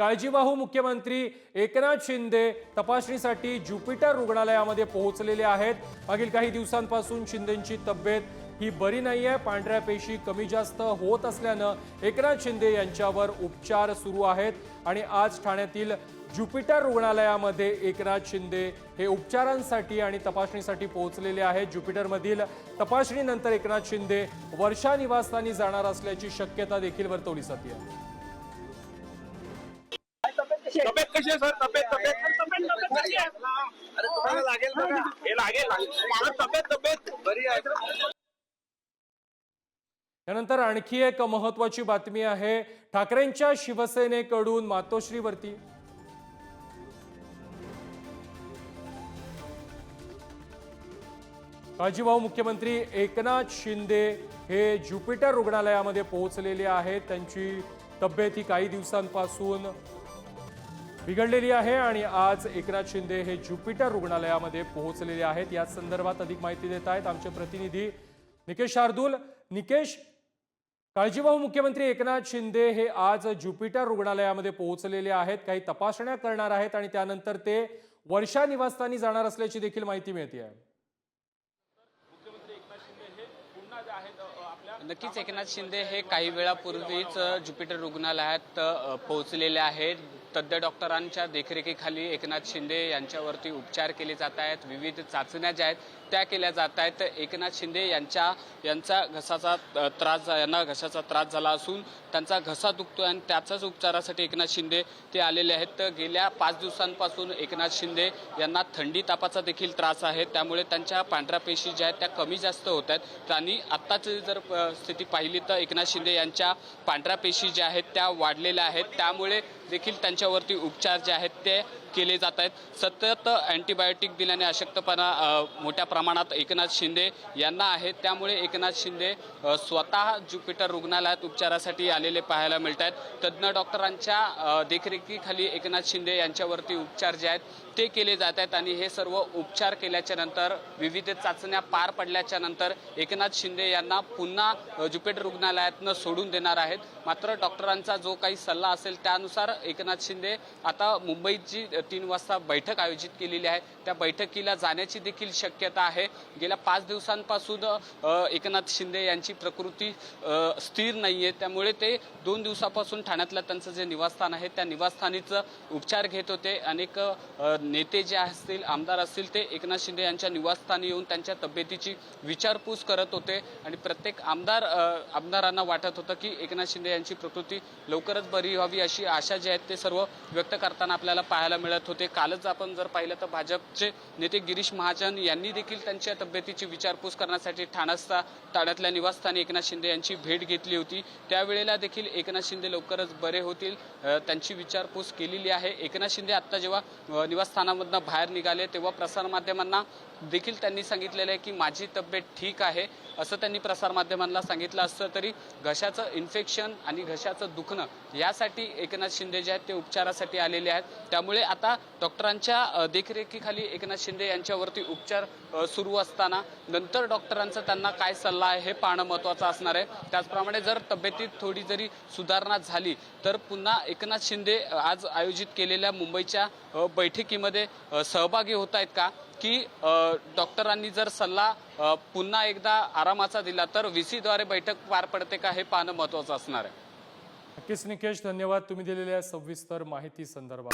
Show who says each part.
Speaker 1: काळजीवाहू मुख्यमंत्री एकनाथ शिंदे तपासणीसाठी ज्युपिटर रुग्णालयामध्ये पोहोचलेले आहेत. मागील काही दिवसांपासून शिंदेची तब्येत ही बरी नाही आहे पांढऱ्या पेशी कमी जास्त होत असल्यानं एकनाथ शिंदे यांच्यावर उपचार सुरू आहेत. आणि आज ठाण्यातील ज्युपिटर रुग्णालयामध्ये एकनाथ शिंदे हे उपचारांसाठी आणि तपासणीसाठी पोहोचलेले आहेत. ज्युपिटरमधील तपासणीनंतर एकनाथ शिंदे वर्षा निवासस्थानी जाणार असल्याची शक्यता देखील वर्तवली जाते.
Speaker 2: तब्येत कशी आहे सर? तब्येत तब्येत तब्येत तब्येत कशी आहे? अरे तुम्हाला लागेल बघा. हे लागेल लागेल. सर, तब्येत तब्येत. बरी आहे.
Speaker 1: त्यानंतर आणखी एक महत्वाची बातमी आहे ठाकरेंच्या शिवसेनेकडून मातोश्रीवरती. काळजीभाऊ मुख्यमंत्री एकनाथ शिंदे हे ज्युपिटर रुग्णालयामध्ये पोहोचलेले आहेत. त्यांची तब्येत ही काही दिवसांपासून बिघडलेली आहे आणि आज एकनाथ शिंदे हे ज्युपिटर रुग्णालयामध्ये पोहोचलेले आहेत. या संदर्भात अधिक माहिती देत आहेत आमचे प्रतिनिधी निकेश शार्दूल. निकेश काळजीवाहू मुख्यमंत्री एकनाथ शिंदे हे आज ज्युपिटर रुग्णालयामध्ये पोहोचलेले आहेत. काही तपासण्या करणार आहेत आणि त्यानंतर ते वर्षा निवासस्थानी जाणार असल्याची देखील माहिती मिळते आहे
Speaker 3: नक्कीच एकनाथ शिंदे हे काही वेळापूर्वीच ज्युपिटर रुग्णालयात पोहोचलेले आहेत. तज्ज्ञ डॉक्टरांच्या देखरेखीखाली एकनाथ शिंदे यांच्यावरती उपचार केले जात आहेत विविध चाचण्या ज्या आहेत त्या केल्या जात आहेत. एकनाथ शिंदे यांच्या यांचा घसाचा त्रास झा- यांना घशाचा त्रास झाला असून त्यांचा घसा दुखतोय आणि त्याचाच उपचारासाठी एकनाथ शिंदे ते आलेले आहेत. तर गेल्या पाच दिवसांपासून एकनाथ शिंदे यांना थंडी तापाचा देखील त्रास आहे. त्यामुळे त्यांच्या पांढऱ्या पेशी ज्या आहेत त्या कमी जास्त होत आहेत. आणि आत्ताची जर स्थिती पाहिली तर एकनाथ शिंदे यांच्या पांढऱ्या पेशी ज्या आहेत त्या वाढलेल्या आहेत. त्यामुळे देखील त्यांच्यावरती उपचार जे आहेत ते केले जात आहेत. सतत अँटीबायोटिक दिल्याने अशक्तपणा मोठ्या प्रमाणात एकनाथ शिंदे यांना आहे. त्यामुळे एकनाथ शिंदे स्वतः ज्युपिटर रुग्णालयात उपचारासाठी आलेले पाहायला मिळत आहेत तज्ज्ञ डॉक्टरांच्या देखरेखीखाली एकनाथ शिंदे यांच्यावरती उपचार जे आहेत ते केले जात आहेत आणि हे सर्व उपचार केल्याच्यानंतर विविध चाचण्या पार पडल्याच्या नंतर एकनाथ शिंदे यांना पुन्हा ज्युपिटर रुग्णालयातनं सोडून देणार आहेत. मात्र डॉक्टरांचा जो काही सल्ला असेल त्यानुसार एकनाथ शिंदे आता मुंबईत जी तीन वाजता बैठक आयोजित केलेली आहे त्या बैठकीला जाण्याची देखील शक्यता आहे. गेल्या पाच दिवसांपासून एकनाथ शिंदे यांची प्रकृती स्थिर नाही आहे त्यामुळे ते दोन दिवसापासून ठाण्यातलं त्यांचं जे निवासस्थान आहे त्या निवासस्थानीचं उपचार घेत होते. अनेक नेते जे असतील आमदार असतील ते एकनाथ शिंदे यांच्या निवासस्थानी येऊन त्यांच्या तब्येतीची विचारपूस करत होते. आणि प्रत्येक आमदार आमदारांना वाटत होतं की एकनाथ शिंदे यांची प्रकृती लवकरच बरी व्हावी अशी आशा जी आहेत ते सर्व व्यक्त करताना आपल्याला पाहायला मिळत होते. कालच आपण जर पाहिलं तर भाजपचे नेते गिरीश महाजन यांनी देखील त्यांच्या तब्येतीची विचारपूस करण्यासाठी ठाण्याचा ताड्यातल्या निवासस्थानी एकनाथ शिंदे यांची भेट घेतली होती. त्यावेळेला देखील एकनाथ शिंदे लवकरच बरे होतील त्यांची विचारपूस केलेली आहे. एकनाथ शिंदे आता जेव्हा निवासस्थानामधनं बाहेर निघाले तेव्हा प्रसारमाध्यमांना देखील त्यांनी सांगितलेलं आहे की माझी तब्येत ठीक आहे असं त्यांनी प्रसारमाध्यमांना सांगितलं असतं. तरी घशाचं इन्फेक्शन आणि घशाचं दुखणं यासाठी एकनाथ शिंदे जे आहेत ते उपचारासाठी आलेले आहेत. त्यामुळे आता डॉक्टरांच्या देखरेखीखाली एकनाथ शिंदे यांच्यावरती उपचार सुरू असताना नंतर डॉक्टरांचा त्यांना काय सल्ला आहे हे पाहणं महत्त्वाचं असणार आहे. त्याचप्रमाणे जर तब्येतीत थोडी जरी सुधारणा झाली तर पुन्हा एकनाथ शिंदे आज आयोजित केलेल्या मुंबईच्या बैठकीमध्ये सहभागी होत आहेत का? की डॉक्टरांनी जर सल्ला पुन्हा एकदा आरामाचा दिला तर व्ही सीद्वारे बैठक पार पडते का हे पाहणं महत्त्वाचं असणार आहे.
Speaker 1: नक्कीच निकेश धन्यवाद तुम्ही दिलेल्या सविस्तर माहिती संदर्भात.